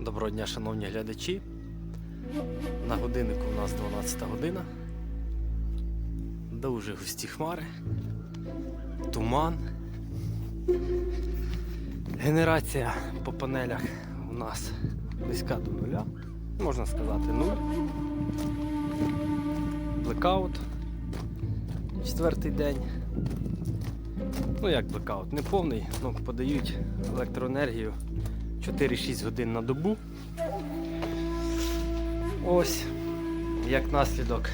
Доброго дня, шановні глядачі. На годиннику у нас 12 година. Дуже густі хмари, туман. Генерація по панелях у нас близька до нуля. Можна сказати нуль. Блекаут. Четвертий день. Ну як блекаут? Не повний, ну подають електроенергію 4-6 годин на добу. Ось, як наслідок,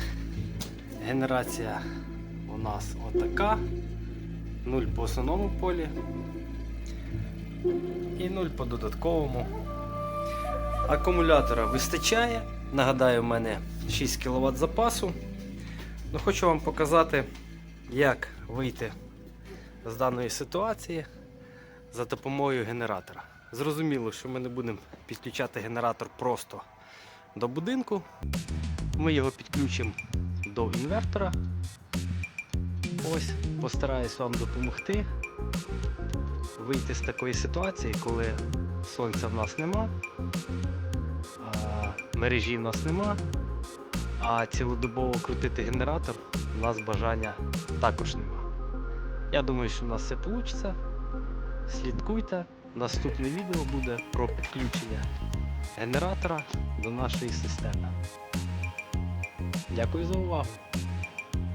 генерація у нас отака. 0 по основному полі і 0 по додатковому. Акумулятора вистачає. Нагадаю, в мене 6 кВт запасу. Ну, хочу вам показати, як вийти з даної ситуації за допомогою генератора. Зрозуміло, що ми не будемо підключати генератор просто до будинку. Ми його підключимо до інвертора. Ось, постараюсь вам допомогти вийти з такої ситуації, коли сонця в нас нема, мережі в нас нема, а цілодобово крутити генератор у нас бажання також нема. Я думаю, що в нас все вийде. Слідкуйте. Наступне відео буде про підключення генератора до нашої системи. Дякую за увагу.